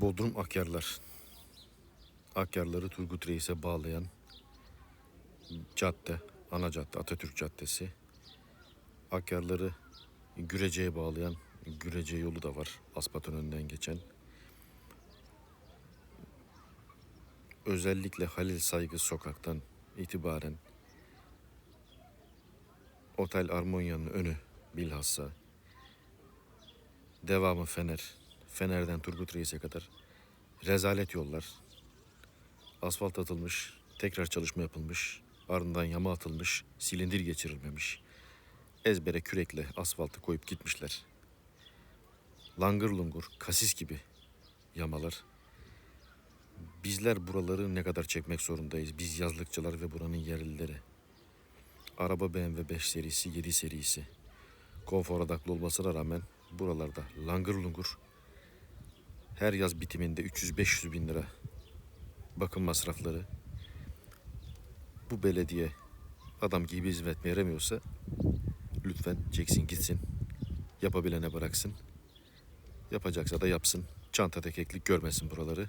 Bodrum Akyarlar. Akyarları Turgut Reis'e bağlayan cadde, ana cadde Atatürk Caddesi. Akyarları Gürece'ye bağlayan Gürece yolu da var. Aspat'ın önünden geçen. Özellikle Halil Saygı sokaktan itibaren Otel Armonya'nın önü bilhassa devamı Fener. Fener'den Turgut Reis'e kadar rezalet yollar. Asfalt atılmış, tekrar çalışma yapılmış, ardından yama atılmış, silindir geçirilmemiş. Ezbere kürekle asfaltı koyup gitmişler. Langır lungur, kasis gibi yamalar. Bizler buraları ne kadar çekmek zorundayız? Biz yazlıkçılar ve buranın yerlileri. Araba BMW 5 serisi, 7 serisi. Konfor adaklı olmasına rağmen buralarda langır lungur her yaz bitiminde 300-500 bin lira bakım masrafları. Bu belediye adam gibi hizmet veremiyorsa lütfen çeksin gitsin. Yapabilene bıraksın. Yapacaksa da yapsın. Çanta tekeklik görmesin buraları.